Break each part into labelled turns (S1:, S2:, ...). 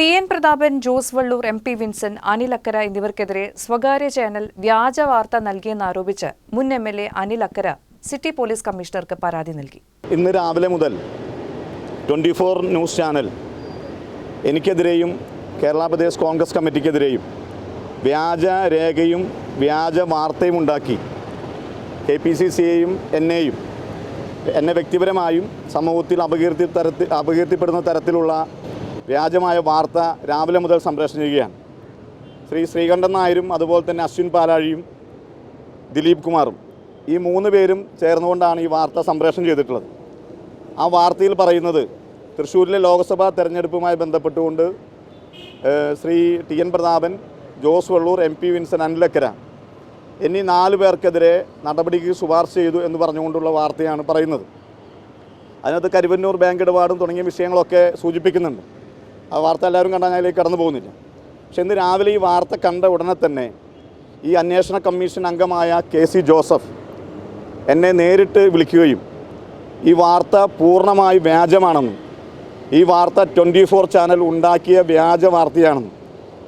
S1: T N Prathapan Jose Vallur M P Vincent Anil Akkara എന്നിവർക്കെതിരെ സ്വകാര്യ channel വ്യാജ വാർത്ത നൽകിയെന്നാരോപിച്ച് മുൻ M L A Anil Akkara city police കമ്മീഷണർക്ക് പരാതി നൽകി
S2: ഇന്ന് രാവിലെ മുതൽ ട്വൻറ്റി ഫോർ ന്യൂസ് ചാനൽ എനിക്കെതിരെയും കേരള പ്രദേശ് കോൺഗ്രസ് കമ്മിറ്റിക്കെതിരെയും വ്യാജ രേഖയും വ്യാജ വാർത്തയും ഉണ്ടാക്കി കെ പി സി സിയെയും എന്നെയും എന്നെ വ്യക്തിപരമായും സമൂഹത്തിൽ അപകീർത്തി തരത്തിൽ അപകീർത്തിപ്പെടുന്ന തരത്തിലുള്ള വ്യാജമായ വാർത്ത രാവിലെ മുതൽ സംപ്രേഷണം ചെയ്യുകയാണ് ശ്രീ ശ്രീകണ്ഠൻ നായരും അതുപോലെ തന്നെ അശ്വിൻ പാലാഴിയും ദിലീപ് കുമാറും ഈ മൂന്ന് പേരും ചേർന്നുകൊണ്ടാണ് ഈ വാർത്ത സംപ്രേഷണം ചെയ്തിട്ടുള്ളത് ആ വാർത്തയിൽ പറയുന്നത് തൃശ്ശൂരിലെ ലോക്സഭാ തെരഞ്ഞെടുപ്പുമായി ബന്ധപ്പെട്ടുകൊണ്ട് Shri T N Prathapan Jose Vallur M P Vincent Anil Akkara എന്നീ നാല് പേർക്കെതിരെ നടപടിക്ക് ശുപാർശ ചെയ്തു എന്ന് പറഞ്ഞുകൊണ്ടുള്ള വാർത്തയാണ് പറയുന്നത് അതിനകത്ത് കരുവന്നൂർ ബാങ്ക് ഇടപാടും തുടങ്ങിയ വിഷയങ്ങളൊക്കെ സൂചിപ്പിക്കുന്നുണ്ട് ആ വാർത്ത എല്ലാവരും കണ്ടാൽ ഞാൻ അതിലേക്ക് കടന്നു പോകുന്നില്ല പക്ഷെ ഇന്ന് രാവിലെ ഈ വാർത്ത കണ്ട ഉടനെ തന്നെ ഈ അന്വേഷണ കമ്മീഷൻ അംഗമായ കെ സി ജോസഫ് എന്നെ നേരിട്ട് വിളിക്കുകയും ഈ വാർത്ത പൂർണ്ണമായി വ്യാജമാണെന്നും ഈ വാർത്ത ട്വൻറ്റി ഫോർ ചാനൽ ഉണ്ടാക്കിയ വ്യാജ വാർത്തയാണെന്നും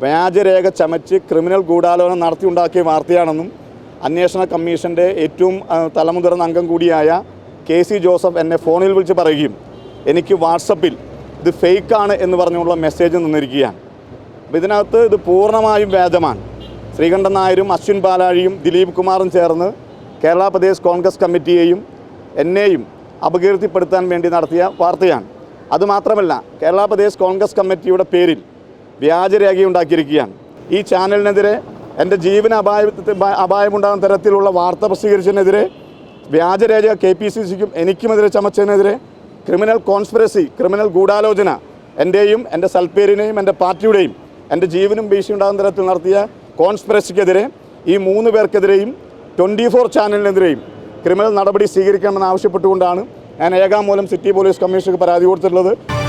S2: വ്യാജരേഖ ചമച്ച് ക്രിമിനൽ ഗൂഢാലോചന നടത്തി ഉണ്ടാക്കിയ വാർത്തയാണെന്നും അന്വേഷണ കമ്മീഷൻ്റെ ഏറ്റവും തലമുതിർന്ന അംഗം കൂടിയായ കെ സി ജോസഫ് എന്നെ ഫോണിൽ വിളിച്ച് പറയുകയും എനിക്ക് വാട്സപ്പിൽ ഇത് ഫേക്കാണ് എന്ന് പറഞ്ഞുള്ള മെസ്സേജ് നിന്നിരിക്കുകയാണ് അപ്പോൾ ഇതിനകത്ത് ഇത് പൂർണ്ണമായും വ്യാജമാണ് ശ്രീകണ്ഠൻ നായരും അശ്വിൻ പാലാഴിയും ദിലീപ് കുമാറും ചേർന്ന് കേരള പ്രദേശ് കോൺഗ്രസ് കമ്മിറ്റിയെയും എന്നെയും അപകീർത്തിപ്പെടുത്താൻ വേണ്ടി നടത്തിയ വാർത്തയാണ് അതുമാത്രമല്ല കേരള പ്രദേശ് കോൺഗ്രസ് കമ്മിറ്റിയുടെ പേരിൽ വ്യാജരേഖയുണ്ടാക്കിയിരിക്കുകയാണ് ഈ ചാനലിനെതിരെ എൻ്റെ ജീവൻ അപായ അപായമുണ്ടാകുന്ന തരത്തിലുള്ള വാർത്ത പ്രസിദ്ധീകരിച്ചതിനെതിരെ വ്യാജരേഖ കെ പി സി സിക്കും എനിക്കുമെതിരെ ചമച്ചതിനെതിരെ ക്രിമിനൽ കോൺസ്പിറസി ക്രിമിനൽ ഗൂഢാലോചന എൻ്റെയും എൻ്റെ സൽപ്പേരിനെയും എൻ്റെ പാർട്ടിയുടെയും എൻ്റെ ജീവനും ഭീഷണി ഉണ്ടാകുന്ന തരത്തിൽ നടത്തിയ കോൺസ്പിറസിക്കെതിരെ ഈ മൂന്ന് പേർക്കെതിരെയും ട്വൻറ്റി ഫോർ ചാനലിനെതിരെയും ക്രിമിനൽ നടപടി സ്വീകരിക്കണമെന്ന് ആവശ്യപ്പെട്ടുകൊണ്ടാണ് ഞാൻ ഏകാമൂലം സിറ്റി പോലീസ് കമ്മീഷണർക്ക് പരാതി കൊടുത്തിട്ടുള്ളത്